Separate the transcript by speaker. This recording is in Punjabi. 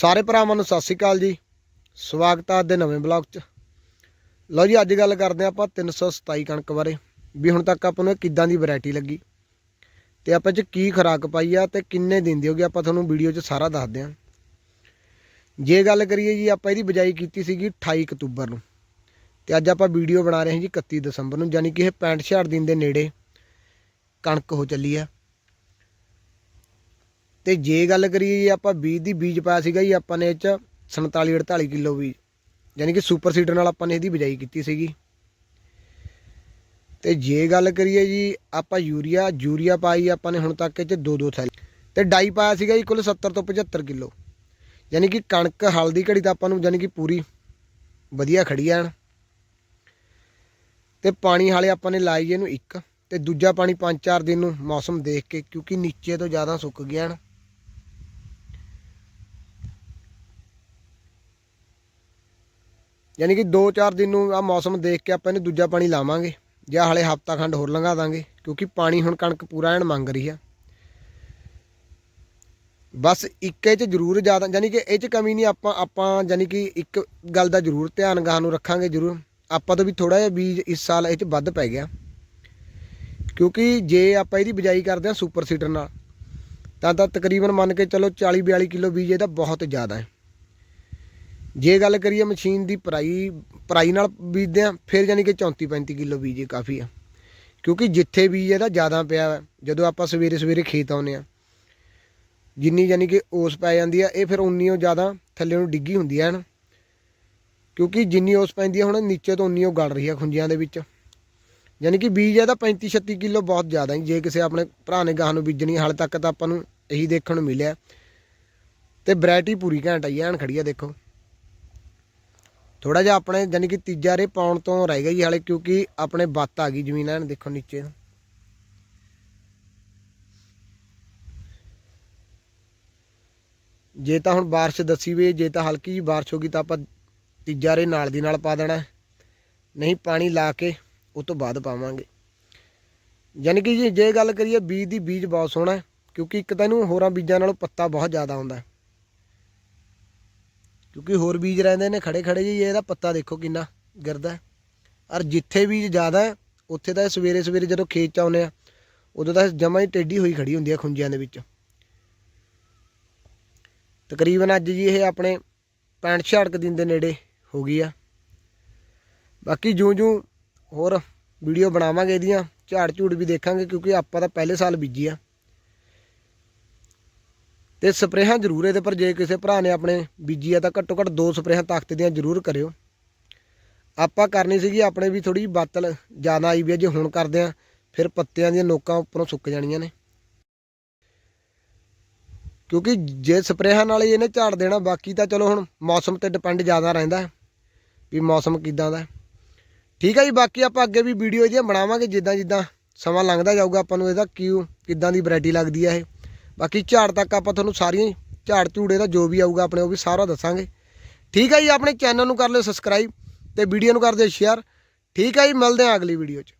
Speaker 1: ਸਾਰੇ ਭਰਾਵਾਂ ਨੂੰ ਸਤਿ ਸ੍ਰੀ ਅਕਾਲ ਜੀ। ਸਵਾਗਤ ਆ ਅੱਜ ਦੇ ਨਵੇਂ ਬਲੌਗ 'ਚ। ਲਓ ਜੀ, ਅੱਜ ਗੱਲ ਕਰਦੇ ਹਾਂ ਆਪਾਂ 327 ਕਣਕ ਬਾਰੇ। ਵੀ ਹੁਣ ਤੱਕ ਆਪਾਂ ਨੂੰ ਇਹ ਕਿੱਦਾਂ ਦੀ ਵੈਰਾਈਟੀ ਲੱਗੀ? ਤੇ ਆਪਾਂ 'ਚ ਕੀ ਖੁਰਾਕ ਪਾਈ ਆ ਤੇ ਕਿੰਨੇ ਦਿਨ ਦੀ ਹੋਗੀ ਆਪਾਂ ਤੁਹਾਨੂੰ ਵੀਡੀਓ 'ਚ ਸਾਰਾ ਦੱਸਦੇ ਹਾਂ। ਜੇ ਗੱਲ ਕਰੀਏ ਜੀ, ਆਪਾਂ ਇਹਦੀ ਬਜਾਈ ਕੀਤੀ ਸੀਗੀ 28 ਅਕਤੂਬਰ ਨੂੰ। ਤੇ ਅੱਜ ਆਪਾਂ ਵੀਡੀਓ ਬਣਾ ਰਹੇ ਹਾਂ ਜੀ 31 ਦਸੰਬਰ ਨੂੰ, ਯਾਨੀ ਕਿ ਇਹ 65 66 ਦਿਨ ਦੇ ਨੇੜੇ ਕਣਕ ਹੋ ਚੱਲੀ ਆ। ਤੇ ਜੇ ਗੱਲ ਕਰੀਏ ਜੀ ਆਪਾਂ ਬੀਜ ਦੀ ਬੀਜ ਪਾਇਆ ਸੀਗਾ ਜੀ ਆਪਾਂ ਨੇ ਇਹ ਚ 47 48 ਕਿਲੋ ਬੀਜ, ਯਾਨੀ ਕਿ ਸੁਪਰ ਸੀਡਰ ਨਾਲ ਆਪਾਂ ਨੇ ਇਹਦੀ ਬਿਜਾਈ ਕੀਤੀ ਸੀਗੀ। ਤੇ ਜੇ ਗੱਲ ਕਰੀਏ ਜੀ ਆਪਾਂ ਯੂਰੀਆ ਯੂਰੀਆ ਪਾਈ ਆਪਾਂ ਨੇ ਹੁਣ ਤੱਕ ਇਹ ਚ ਦੋ ਦੋ ਥੈਲੇ। ਤੇ ਡਾਈ ਪਾਇਆ ਸੀਗਾ ਜੀ ਕੁੱਲ 70 ਤੋਂ 75 ਕਿਲੋ। ਯਾਨੀ ਕਿ ਕਣਕ ਹਲਦੀ ਘੜੀ ਤਾਂ ਆਪਾਂ ਨੂੰ ਯਾਨੀ ਕਿ ਪੂਰੀ ਵਧੀਆ ਖੜੀ ਐਨ ਤੇ ਪਾਣੀ ਹਾਲੇ ਆਪਾਂ ਨੇ ਲਾਈ ਇਹਨੂੰ ਇੱਕ, ਤੇ ਦੂਜਾ ਪਾਣੀ 5-4 ਦਿਨ ਨੂੰ ਮੌਸਮ ਦੇਖ ਕੇ, ਕਿਉਂਕਿ ਨੀਚੇ ਤੋਂ ਜ਼ਿਆਦਾ ਸੁੱਕ ਗਿਆ ਹਨ ਯਾਨੀ ਕਿ 2-4 ਦਿਨ ਨੂੰ ਆ ਮੌਸਮ ਦੇਖ ਕੇ ਆਪਾਂ ਇਹਨੂੰ ਦੂਜਾ ਪਾਣੀ ਲਾਵਾਂਗੇ, ਜਾਂ ਹਲੇ ਹਫਤਾ ਖੰਡ ਹੋਰ ਲੰਘਾ ਦਾਂਗੇ, ਕਿਉਂਕਿ ਪਾਣੀ ਹੁਣ ਕਣਕ ਪੂਰਾ ਐਨ ਮੰਗ ਰਹੀ ਆ। ਬਸ ਇੱਕ ਇਹ ਚ ਜ਼ਰੂਰ ਜ਼ਿਆਦਾ, ਯਾਨੀ ਕਿ ਇਹ ਚ ਕਮੀ ਨਹੀਂ, ਆਪਾਂ ਆਪਾਂ ਯਾਨੀ ਕਿ ਇੱਕ ਗੱਲ ਦਾ ਜ਼ਰੂਰ ਧਿਆਨ ਗਾਹ ਨੂੰ ਰੱਖਾਂਗੇ ਜ਼ਰੂਰ। ਆਪਾਂ ਤੋਂ ਵੀ ਥੋੜਾ ਜਿਹਾ ਬੀਜ ਇਸ ਸਾਲ ਇਹ ਚ ਵੱਧ ਪੈ ਗਿਆ। ਕਿਉਂਕਿ ਜੇ ਆਪਾਂ ਇਹਦੀ ਬਿਜਾਈ ਕਰਦੇ ਹਾਂ ਸੁਪਰ ਸੀਡਰ ਨਾਲ, ਤਾਂ ਤਾਂ ਤਕਰੀਬਨ ਮੰਨ ਕੇ ਚਲੋ 40 42 ਕਿਲੋ ਬੀਜ ਇਹਦਾ ਬਹੁਤ ਜ਼ਿਆਦਾ ਹੈ। ਜੇ ਗੱਲ ਕਰੀਏ ਮਸ਼ੀਨ ਦੀ ਪਰਾਈ ਪਰਾਈ ਨਾਲ ਬੀਜਦੇ ਆ ਫਿਰ ਯਾਨੀ ਕਿ 34 35 ਕਿਲੋ ਬੀਜ ਕਾਫੀ ਆ। ਕਿਉਂਕਿ ਜਿੱਥੇ ਬੀਜ ਇਹਦਾ ਜ਼ਿਆਦਾ ਪਿਆ ਵਾ, ਜਦੋਂ ਆਪਾਂ ਸਵੇਰੇ ਸਵੇਰੇ ਖੇਤ ਆਉਨੇ ਆ ਜਿੰਨੀ ਯਾਨੀ ਕਿ ਓਸ ਪੈ ਜਾਂਦੀ ਆ ਇਹ ਫਿਰ ਉਨੀ ਉਹ ਜ਼ਿਆਦਾ ਥੱਲੇ ਨੂੰ ਡਿੱਗੀ ਹੁੰਦੀ ਹੈ ਹਨ। ਕਿਉਂਕਿ ਜਿੰਨੀ ਓਸ ਪੈਂਦੀ ਆ ਹੁਣ ਨੀਚੇ ਤੋਂ ਉਨੀ ਉਹ ਗਲ ਰਹੀ ਆ ਖੁੰਝਿਆਂ ਦੇ ਵਿੱਚ। ਯਾਨੀ ਕਿ ਬੀਜ ਇਹਦਾ 35 36 ਕਿਲੋ ਬਹੁਤ ਜ਼ਿਆਦਾ ਹੈ ਜੇ ਕਿਸੇ ਆਪਣੇ ਭਰਾ ਨੇ ਗਾਹ ਨੂੰ ਬੀਜਣੀ ਹਾਲੇ ਤੱਕ ਤਾਂ ਆਪਾਂ ਨੂੰ ਇਹੀ ਦੇਖਣ ਨੂੰ ਮਿਲਿਆ। ਤੇ ਵੈਰਾਈਟੀ ਪੂਰੀ ਘੈਂਟ ਆਈ ਐਨ ਖੜੀ ਆ ਦੇਖੋ। ਥੋੜਾ ਜਿਹਾ ਆਪਣੇ ਯਾਨੀ ਕਿ ਤੀਜਾ ਰੇ ਪਾਉਣ ਤੋਂ ਰਹਿ ਗਿਆ ਜੀ ਹਾਲੇ ਕਿਉਂਕਿ ਆਪਣੇ ਬੱਤ ਆ ਗਈ ਜ਼ਮੀਨ ਐਨ ਦੇਖੋ ਨੀਚੇ ਨੂੰ। ਜੇ ਤਾਂ ਹੁਣ ਬਾਰਿਸ਼ ਦੱਸੀ ਵੀ, ਜੇ ਤਾਂ ਹਲਕੀ ਜੀ ਬਾਰਿਸ਼ ਹੋ ਗਈ ਤਾਂ ਆਪਾਂ ਤੀਜਾ ਰੇ ਨਾਲ ਦੀ ਨਾਲ ਪਾ ਦੇਣਾ। ਨਹੀਂ ਪਾਣੀ ਲਾ ਕੇ ਉਹ ਤੋਂ ਬਾਅਦ ਪਾਵਾਂਗੇ। ਯਾਨੀ ਕਿ ਜੀ ਜੇ ਗੱਲ ਕਰੀਏ, ਬੀਜ ਦੀ ਬੀਜ ਬਹੁਤ ਸੋਹਣਾ ਕਿਉਂਕਿ ਇੱਕ ਤਾਂ ਇਹਨੂੰ ਹੋਰਾਂ ਬੀਜਾਂ ਨਾਲੋਂ ਪੱਤਾ ਬਹੁਤ ਜ਼ਿਆਦਾ ਆਉਂਦਾ ਕਿਉਂਕਿ ਹੋਰ ਬੀਜ ਰਹਿੰਦੇ ਨੇ, ਖੜੇ ਖੜੇ ਜੀ ਇਹਦਾ ਪੱਤਾ ਦੇਖੋ ਕਿੰਨਾ ਗਿਰਦਾ ਔਰ ਜਿੱਥੇ ਬੀਜ ਜ਼ਿਆਦਾ ਹੈ, ਉੱਥੇ ਤਾਂ ਸਵੇਰੇ ਸਵੇਰੇ ਜਦੋਂ ਖੇਤ ਚ ਆਉਨੇ ਆ, ਉਦੋਂ ਤਾਂ ਜਮਾ ਹੀ ਟੇਢੀ ਹੋਈ ਖੜੀ ਹੁੰਦੀ ਆ ਖੁੰਝਿਆਂ ਦੇ ਵਿੱਚ। ਤਕਰੀਬਨ ਅੱਜ ਜੀ ਇਹ ਆਪਣੇ 65 66 ਦਿਨ ਦੇ ਨੇੜੇ ਹੋ ਗਈ ਆ। ਬਾਕੀ ਜੂੰ ਜੂੰ ਹੋਰ ਵੀਡੀਓ ਬਣਾਵਾਂਗੇ ਇਹਦੀਆਂ, ਝਾੜ ਝੂੜ ਵੀ ਦੇਖਾਂਗੇ, ਕਿਉਂਕਿ ਆਪਾਂ ਤਾਂ ਪਹਿਲੇ ਸਾਲ ਬੀਜੀ ਆ। ਤੇ ਸਪਰੇਹਾਂ ਜ਼ਰੂਰ ਇਹਦੇ ਪਰ, ਜੇ ਕਿਸੇ ਭਰਾ ਨੇ ਆਪਣੇ ਬੀਜੀ ਆ ਤਾਂ ਘੱਟੋ ਘੱਟ ਦੋ ਸਪਰੇਹਾਂ ਤਾਕਤ ਦੀਆਂ ਜ਼ਰੂਰ ਕਰਿਓ। ਆਪਾਂ ਕਰਨੀ ਸੀਗੀ ਆਪਣੇ ਵੀ ਥੋੜੀ ਬਾਤਲ ਜ਼ਿਆਦਾ ਆਈ ਵੀ ਆ, ਜੇ ਹੁਣ ਕਰਦੇ ਆ, ਫਿਰ ਪੱਤਿਆਂ ਦੀਆਂ ਨੋਕਾਂ ਉੱਪਰੋਂ ਸੁੱਕ ਜਾਣੀਆਂ ਨੇ। ਕਿਉਂਕਿ ਜੇ ਸਪਰੇਹਾਂ ਨਾਲ ਹੀ ਇਹਨੇ ਝਾੜ ਦੇਣਾ, ਬਾਕੀ ਤਾਂ ਚਲੋ ਹੁਣ ਮੌਸਮ ਤੇ ਡਿਪੈਂਡ ਜ਼ਿਆਦਾ ਰਹਿੰਦਾ ਵੀ ਮੌਸਮ ਕਿਦਾਂ ਦਾ ਠੀਕ ਹੈ ਜੀ, ਬਾਕੀ ਆਪਾਂ ਅੱਗੇ ਵੀ ਵੀਡੀਓ ਇਹਦੀਆਂ ਬਣਾਵਾਂਗੇ ਜਿੱਦਾਂ ਜਿੱਦਾਂ ਸਮਾਂ ਲੰਘਦਾ ਜਾਊਗਾ, ਆਪਾਂ ਨੂੰ ਇਹਦਾ ਕਿਉਂ, ਕਿਦਾਂ ਦੀ ਵੈਰਾਈਟੀ ਲੱਗਦੀ ਹੈ ਇਹ। ਬਾਕੀ ਝਾੜ ਤੱਕ ਆਪਾਂ ਤੁਹਾਨੂੰ ਸਾਰੀਆਂ ਹੀ ਝਾੜ ਝੂੜੇ ਦਾ ਜੋ ਵੀ ਆਊਗਾ ਆਪਣੇ ਉਹ ਵੀ ਸਾਰਾ ਦੱਸਾਂਗੇ। ਠੀਕ ਹੈ ਜੀ, ਆਪਣੇ ਚੈਨਲ ਨੂੰ ਕਰ ਲਿਓ ਸਬਸਕ੍ਰਾਈਬ ਤੇ ਵੀਡੀਓ ਨੂੰ ਕਰ ਦਿਓ ਸ਼ੇਅਰ ਠੀਕ ਹੈ ਜੀ, ਮਿਲਦੇ ਹਾਂ ਅਗਲੀ ਵੀਡੀਓ 'ਚ।